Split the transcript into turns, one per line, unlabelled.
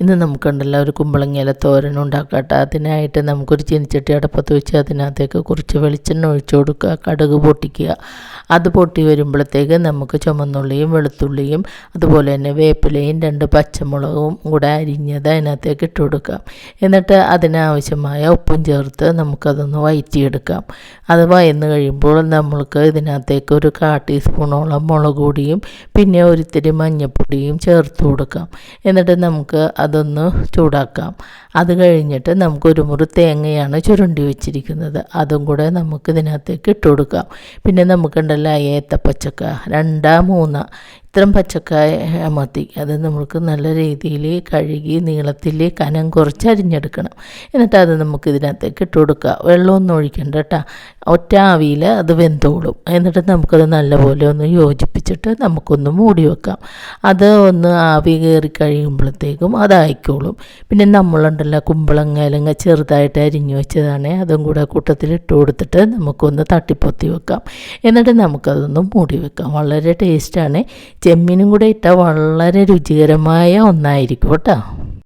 ഇന്ന് നമുക്കുണ്ടല്ലോ ഒരു കുമ്പളങ്ങയില തോരൻ ഉണ്ടാക്കട്ടെ. അതിനായിട്ട് നമുക്കൊരു ചീനിച്ചട്ടി അടപ്പത്ത് വെച്ച് അതിനകത്തേക്ക് കുറച്ച് വെളിച്ചെണ്ണ ഒഴിച്ചു കൊടുക്കുക കടുക് പൊട്ടിക്കുക. അത് പൊട്ടി വരുമ്പോഴത്തേക്ക് നമുക്ക് ചുമന്നുള്ളിയും വെളുത്തുള്ളിയും അതുപോലെ തന്നെ വേപ്പിലയും രണ്ട് പച്ചമുളകും കൂടെ അരിഞ്ഞത് അതിനകത്തേക്ക് ഇട്ട് കൊടുക്കാം. എന്നിട്ട് അതിനാവശ്യമായ ഉപ്പും ചേർത്ത് നമുക്കതൊന്ന് വയറ്റിയെടുക്കാം. അത് വയന്ന് കഴിയുമ്പോൾ നമ്മൾക്ക് ഇതിനകത്തേക്ക് ഒരു കാ ടീസ്പൂണോളം മുളക് പൊടിയും പിന്നെ ഒരിത്തിരി മഞ്ഞൾപ്പൊടിയും ചേർത്ത് കൊടുക്കാം. എന്നിട്ട് നമുക്ക് അതൊന്ന് ചൂടാക്കാം. അത് കഴിഞ്ഞിട്ട് നമുക്കൊരു മുറി തേങ്ങയാണ് ചുരുണ്ടി വെച്ചിരിക്കുന്നത്. അതും കൂടെ നമുക്ക് ഇതിനകത്തേക്ക് ഇട്ട് കൊടുക്കാം. പിന്നെ നമുക്കുണ്ടല്ലോ ഏത്തപ്പച്ചക്ക. രണ്ടാ മൂന്നാ. ഇത്രയും പച്ചക്കായ മതി. അത് നമുക്ക് നല്ല രീതിയിൽ കഴുകി നീളത്തിൽ കനം കുറച്ച് അരിഞ്ഞെടുക്കണം. എന്നിട്ട് അത് നമുക്ക് ഇതിനകത്തേക്ക് ഇട്ട് കൊടുക്കുക. വെള്ളമൊന്നും ഒഴിക്കണ്ട കേട്ടോ ഒറ്റ ആവിയിൽ അത് വെന്തോളും. എന്നിട്ട് നമുക്കത് നല്ലപോലെ ഒന്ന് യോജിപ്പിച്ചിട്ട് നമുക്കൊന്ന് മൂടി വെക്കാം. അത് ഒന്ന് ആവി കയറി കഴിയുമ്പോഴത്തേക്കും അതായിക്കോളും പിന്നെ നമ്മളുണ്ടല്ലോ കുമ്പളങ്ങ ചെറുതായിട്ട് അരിഞ്ഞു വെച്ചതാണ് അതും കൂടെ കൂട്ടത്തിൽ ഇട്ട് കൊടുത്തിട്ട് നമുക്കൊന്ന് തട്ടിപ്പൊത്തി വെക്കാം. എന്നിട്ട് നമുക്കതൊന്ന് മൂടി വെക്കാം. വളരെ ടേസ്റ്റാണ്. ചെമ്മീനും കൂടെ ഇട്ടാൽ വളരെ രുചികരമായ ഒന്നായിരിക്കും കേട്ടോ.